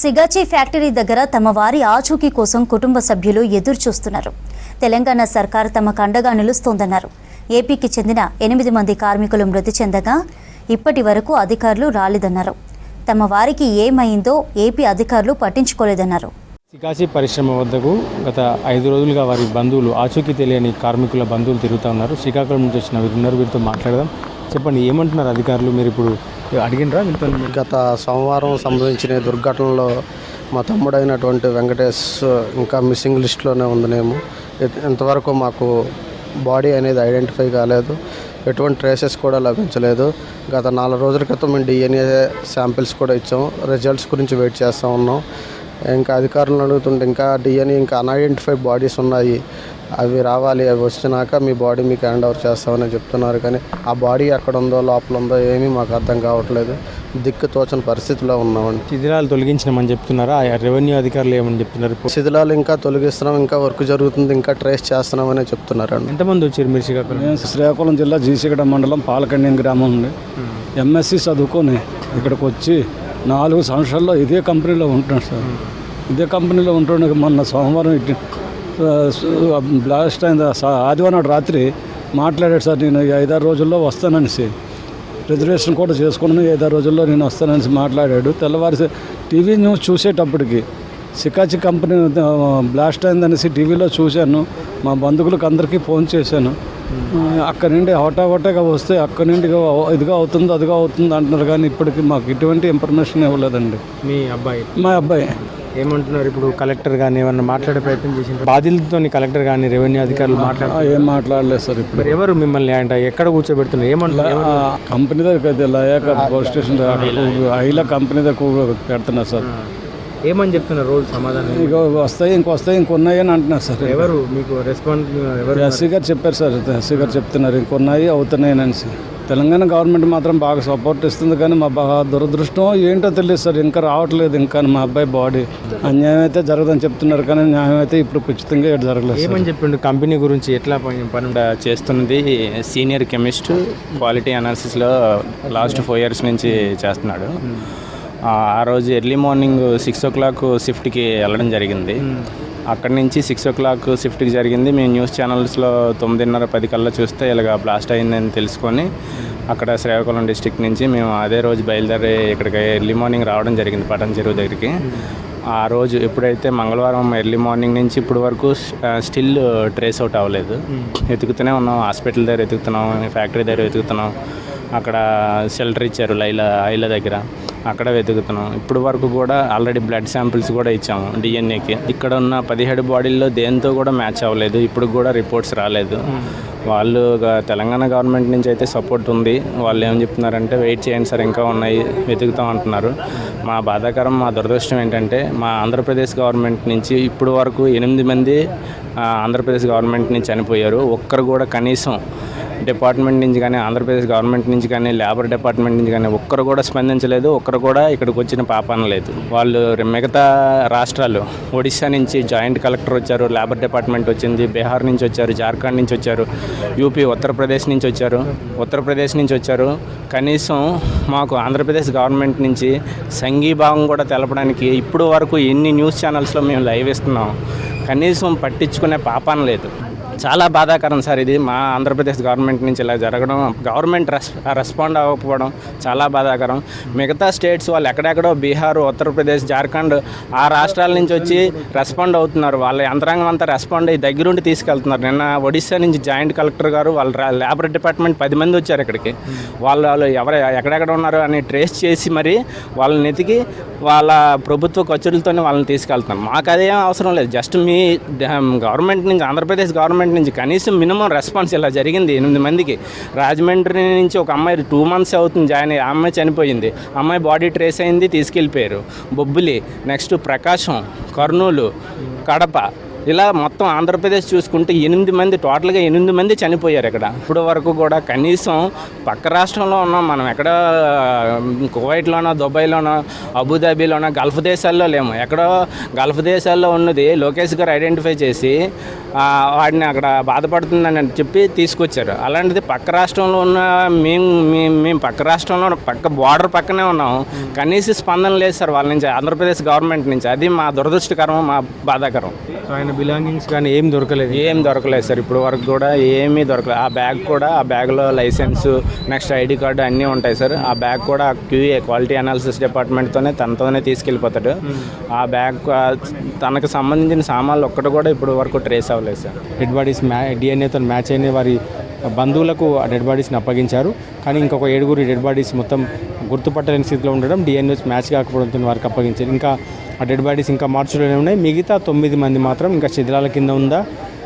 Sigachi factory దగ్గర తమ వారి ఆచూకీ కోసం కుటుంబ సభ్యులు ఎదురు చూస్తున్నారు తెలంగాణ సర్కార్ తమకు అండగా నిలుస్తోందన్నారు. ఏపీకి చెందిన ఎనిమిది మంది కార్మికులు మృతి చెందగా ఇప్పటి వరకు అధికారులు రాలేదన్నారు. తమ వారికి ఏమైందో ఏపీ అధికారులు పట్టించుకోలేదన్నారు. సికాసి పరిశ్రమ వద్దకు గత ఐదు రోజులుగా వారి బంధువులు ఆచూకీ తెలియని కార్మికుల బంధువులు తిరుగుతూ ఉన్నారు. శ్రీకాకుళం నుంచి వచ్చిన వీరున్నారు వీరితో మాట్లాడదాం. చెప్పండి ఏమంటున్నారు అధికారులు? మీరు ఇప్పుడు అడిగినరా గత సోమవారం సంభవించిన దుర్ఘటనలో మా తమ్ముడైనటువంటి వెంకటేష్ ఇంకా మిస్సింగ్ లిస్ట్లోనే ఉంది మేము ఇంతవరకు మాకు బాడీ అనేది ఐడెంటిఫై కాలేదు. ఎటువంటి ట్రేసెస్ కూడా లభించలేదు. గత నాలుగు రోజుల క్రితం మేము డిఎన్ఏ శాంపిల్స్ కూడా ఇచ్చాము. రిజల్ట్స్ గురించి వెయిట్ చేస్తూ ఉన్నాం. ఇంకా అధికారులను అడుగుతుంటే ఇంకా డిఎన్ఏ ఇంకా అన్ఐడెంటిఫైడ్ బాడీస్ ఉన్నాయి. అవి రావాలి అవి వచ్చినాక మీ బాడీ మీకు హ్యాండ్ ఓవర్ చేస్తామని చెప్తున్నారు. కానీ ఆ బాడీ ఎక్కడ ఉందో లోపల ఉందో ఏమీ మాకు అర్థం కావట్లేదు. దిక్కు తోచని పరిస్థితిలో ఉన్నామండి. శిథిలాలు తొలగించినామని చెప్తున్నారా? ఆ రెవెన్యూ అధికారులు ఏమని చెప్తున్నారు? శిథిలాలు ఇంకా తొలగిస్తున్నాం ఇంకా వర్క్ జరుగుతుంది ఇంకా ట్రేస్ చేస్తున్నామని చెప్తున్నారండి. ఎంతమంది వచ్చారు మీరు శ్రీకాకుళం? నేను శ్రీకాకుళం జిల్లా జీసిగడ మండలం పాలకండ్యం గ్రామం నుండి ఎంఎస్సి చదువుకొని ఇక్కడికి వచ్చి నాలుగు సంవత్సరాల్లో ఇదే కంపెనీలో ఉంటున్నాడు సార్. ఇదే కంపెనీలో ఉంటుండే మొన్న సోమవారం బ్లాస్ట్ అయింది. ఆదివారం నాడు రాత్రి మాట్లాడాడు సార్ నేను ఐదారు రోజుల్లో వస్తాననేసి రిజర్వేషన్ కూడా చేసుకున్నాను. ఐదారు రోజుల్లో నేను వస్తాననేసి మాట్లాడాడు. తెల్లవారి టీవీ న్యూస్ చూసేటప్పటికి సికాచి కంపెనీ బ్లాస్ట్ అయిందనేసి టీవీలో చూశాను. మా బంధువులకు అందరికీ ఫోన్ చేశాను. అక్కడి నుండి హోటా హోటాగా వస్తే అక్కడి నుండి ఇదిగా అవుతుంది అదిగా అవుతుంది అంటున్నారు కానీ ఇప్పటికి మాకు ఎటువంటి ఇన్ఫర్మేషన్ ఇవ్వలేదండి. మీ అబ్బాయి? మా అబ్బాయి. ఏమంటున్నారు ఇప్పుడు కలెక్టర్ కానీ ఏమన్నా మాట్లాడే ప్రయత్నం చేసిన బాధితులతో కలెక్టర్ కానీ రెవెన్యూ అధికారులు మాట్లాడు ఆ, ఏం మాట్లాడలేదు సార్ ఇప్పుడు. ఎవరు మిమ్మల్ని అంటే ఎక్కడ కూర్చోబెడుతున్నారు? ఏమంటున్నారు? ఆ, కంపెనీ దగ్గర పోలీస్ స్టేషన్ ఐలా కంపెనీ దగ్గర పెడుతున్నారు సార్. ఏమని చెప్తున్నారు రోజు సమాధానం? ఇక వస్తాయి ఇంకొస్తాయి ఇంకొన్నాయి అని అంటున్నారు సార్. ఎవరు? మీకు రెస్పాన్స్ ఎవరు ఎస్సీ గారు చెప్పారు సార్ ఎస్సీ గారు చెప్తున్నారు ఇంకొన్నాయి అవుతున్నాయి అనేసి. తెలంగాణ గవర్నమెంట్ మాత్రం బాగా సపోర్ట్ ఇస్తుంది కానీ మా బాగా దురదృష్టం ఏంటో తెలియదు సార్ ఇంకా రావట్లేదు ఇంకా మా అబ్బాయి బాడీ అన్యాయం అయితే జరగదని చెప్తున్నారు కానీ న్యాయం అయితే ఇప్పుడు ఖచ్చితంగా ఇక్కడ జరగలేదు ఏమని చెప్పిండు? కంపెనీ గురించి ఎట్లా పని చేస్తున్నది? సీనియర్ కెమిస్ట్ క్వాలిటీ అనాలిసిస్లో లాస్ట్ ఫోర్ ఇయర్స్ నుంచి చేస్తున్నాడు. ఆ రోజు early morning six o'clock షిఫ్ట్కి వెళ్ళడం జరిగింది. అక్కడి నుంచి సిక్స్ ఓ క్లాక్ షిఫ్ట్కి జరిగింది. మేము న్యూస్ ఛానల్స్లో తొమ్మిదిన్నర పది కల్లా చూస్తే ఇలాగ బ్లాస్ట్ అయిందని తెలుసుకొని అక్కడ శ్రీకాకుళం డిస్టిక్ నుంచి మేము అదే రోజు బయలుదేరి ఇక్కడికి ఎర్లీ మార్నింగ్ రావడం జరిగింది పటన్ చెరువు దగ్గరికి. ఆ రోజు ఎప్పుడైతే మంగళవారం ఎర్లీ మార్నింగ్ నుంచి ఇప్పుడు వరకు స్టిల్ ట్రేస్ అవుట్ అవ్వలేదు. వెతుకుతూనే ఉన్నాం. హాస్పిటల్ దగ్గర వెతుకుతున్నాం. ఫ్యాక్టరీ దగ్గర వెతుకుతున్నాం. అక్కడ షెల్టర్ ఇచ్చారు లైలా ఐల దగ్గర. అక్కడ వెతుకుతున్నాం. ఇప్పుడు వరకు కూడా ఆల్రెడీ బ్లడ్ శాంపిల్స్ కూడా ఇచ్చాము డిఎన్ఏకి ఇక్కడ ఉన్న పదిహేడు బాడీల్లో దేంతో కూడా మ్యాచ్ అవ్వలేదు. ఇప్పుడు కూడా రిపోర్ట్స్ రాలేదు. వాళ్ళు గ- తెలంగాణ గవర్నమెంట్ నుంచి అయితే సపోర్ట్ ఉంది. వాళ్ళు ఏం చెప్తున్నారంటే వెయిట్ చేయండి సార్ ఇంకా ఉన్నాయి. వెతుకుతాం అంటున్నారు. మా బాధాకరం మా దురదృష్టం ఏంటంటే మా ఆంధ్రప్రదేశ్ గవర్నమెంట్ నుంచి ఇప్పుడు వరకు ఎనిమిది మంది ఆంధ్రప్రదేశ్ గవర్నమెంట్ నుంచి చనిపోయారు. ఒక్కరు కూడా కనీసం డిపార్ట్మెంట్ నుంచి కానీ ఆంధ్రప్రదేశ్ గవర్నమెంట్ నుంచి కానీ లేబర్ డిపార్ట్మెంట్ నుంచి కానీ ఒక్కరు కూడా స్పందించలేదు ఒక్కరు కూడా ఇక్కడికి వచ్చిన పాపాన లేదు. వాళ్ళు మిగతా రాష్ట్రాలు ఒడిశా నుంచి జాయింట్ కలెక్టర్ వచ్చారు లేబర్ డిపార్ట్మెంట్ వచ్చింది బీహార్ నుంచి వచ్చారు జార్ఖండ్ నుంచి వచ్చారు యూపీ ఉత్తరప్రదేశ్ నుంచి వచ్చారు ఉత్తరప్రదేశ్ నుంచి వచ్చారు. కనీసం మాకు ఆంధ్రప్రదేశ్ గవర్నమెంట్ నుంచి సంఘీభావం కూడా తెలపడానికి ఇప్పుడు వరకు ఎన్ని న్యూస్ ఛానల్స్లో మేము లైవ్ ఇస్తున్నాం కనీసం పట్టించుకునే పాపాన లేదు. చాలా బాధాకరం సార్ ఇది. మా ఆంధ్రప్రదేశ్ గవర్నమెంట్ నుంచి ఇలా జరగడం గవర్నమెంట్ రెస్ రెస్పాండ్ అవ్వకపోవడం చాలా బాధాకరం. మిగతా స్టేట్స్ వాళ్ళు ఎక్కడెక్కడో బీహార్ ఉత్తరప్రదేశ్ జార్ఖండ్ ఆ రాష్ట్రాల నుంచి వచ్చి రెస్పాండ్ అవుతున్నారు. వాళ్ళ యంత్రాంగం అంతా రెస్పాండ్ అయ్యి దగ్గరుండి తీసుకెళ్తున్నారు. నిన్న ఒడిశా నుంచి జాయింట్ కలెక్టర్ గారు వాళ్ళ లేబర్ డిపార్ట్మెంట్ పది మంది వచ్చారు ఇక్కడికి. వాళ్ళు వాళ్ళు ఎవరు ఎక్కడెక్కడ ఉన్నారు అని ట్రేస్ చేసి మరి వాళ్ళని ఎతికి వాళ్ళ ప్రభుత్వ ఖర్చులతోనే వాళ్ళని తీసుకెళ్తున్నారు. మాకు అదేం అవసరం లేదు. జస్ట్ మీ గవర్నమెంట్ నుంచి ఆంధ్రప్రదేశ్ గవర్నమెంట్ నుంచి కనీసం మినిమం రెస్పాన్స్ ఇలా జరిగింది. ఎనిమిది మందికి. రాజమండ్రి నుంచి ఒక అమ్మాయి టూ మంత్స్ అవుతుంది. జాయిన్ అయ్యి ఆ అమ్మాయి చనిపోయింది. అమ్మాయి బాడీ ట్రేస్ అయింది తీసుకెళ్ళిపోయారు. బొబ్బులి. నెక్స్ట్ ప్రకాశం కర్నూలు కడప. ఇలా మొత్తం ఆంధ్రప్రదేశ్ చూసుకుంటే ఎనిమిది మంది టోటల్గా ఎనిమిది మంది చనిపోయారు ఇక్కడ. ఇప్పుడు వరకు కూడా కనీసం పక్క రాష్ట్రంలో ఉన్నాం మనం ఎక్కడ కువైట్లోనో దుబాయ్లోనో అబుదాబీలోనో గల్ఫ్ దేశాల్లో లేము. ఎక్కడో గల్ఫ్ దేశాల్లో ఉన్నది లోకేష్ గారు ఐడెంటిఫై చేసి వాడిని అక్కడ బాధపడుతుందని చెప్పి తీసుకొచ్చారు. అలాంటిది పక్క రాష్ట్రంలో ఉన్న మేము మేము మేము పక్క రాష్ట్రంలో పక్క బార్డర్ పక్కనే ఉన్నాం. కనీస స్పందన లేదు సార్ వాళ్ళ నుంచి ఆంధ్రప్రదేశ్ గవర్నమెంట్ నుంచి. అది మా దురదృష్టకరం మా బాధాకరం. సో ఆయన బిలాంగింగ్స్ కానీ ఏం దొరకలేదు. ఏం దొరకలేదు సార్ ఇప్పుడు వరకు కూడా ఏమీ దొరకలేదు. ఆ బ్యాగ్ కూడా ఆ బ్యాగ్లో లైసెన్స్ నెక్స్ట్ ఐడి కార్డు అన్నీ ఉంటాయి సార్. ఆ బ్యాగ్ కూడా క్యూఏ క్వాలిటీ అనాలిసిస్ డిపార్ట్మెంట్తోనే తనతోనే తీసుకెళ్ళిపోతాడు. ఆ బ్యాగ్ తనకు సంబంధించిన సామాన్లు ఒక్కటి కూడా ఇప్పుడు వరకు ట్రేస్ అవ్వలేదు సార్. డెడ్ బాడీస్ మ్యా డిఎన్ఏతో మ్యాచ్ అయిన వారి బంధువులకు ఆ డెడ్ బాడీస్ని అప్పగించారు. కానీ ఇంకొక ఏడుగురి డెడ్ బాడీస్ మొత్తం గుర్తుపట్టలేని స్థితిలో ఉండడం డిఎన్ఏస్ మ్యాచ్ కాకపోవడంతో వారికి అప్పగించారు. ఇంకా ఆ డెడ్ బాడీస్ ఇంకా మార్చిలోనే ఉన్నాయి. మిగతా తొమ్మిది మంది మాత్రం ఇంకా శిథిలాల కింద ఉందా?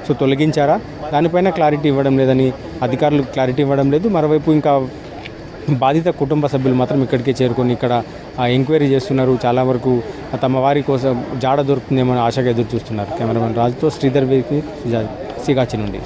సో తొలగించారా? దానిపైన క్లారిటీ ఇవ్వడం లేదని అధికారులు క్లారిటీ ఇవ్వడం లేదు. మరోవైపు ఇంకా బాధిత కుటుంబ సభ్యులు మాత్రం ఇక్కడికే చేరుకొని ఇక్కడ ఎంక్వైరీ చేస్తున్నారు. చాలా వరకు తమ వారి కోసం జాడ దొరుకుతుందేమో అని ఆశగా ఎదురు చూస్తున్నారు కెమెరామెన్ రాజుతో శ్రీధర్ వేకి సిగాచి నుండి.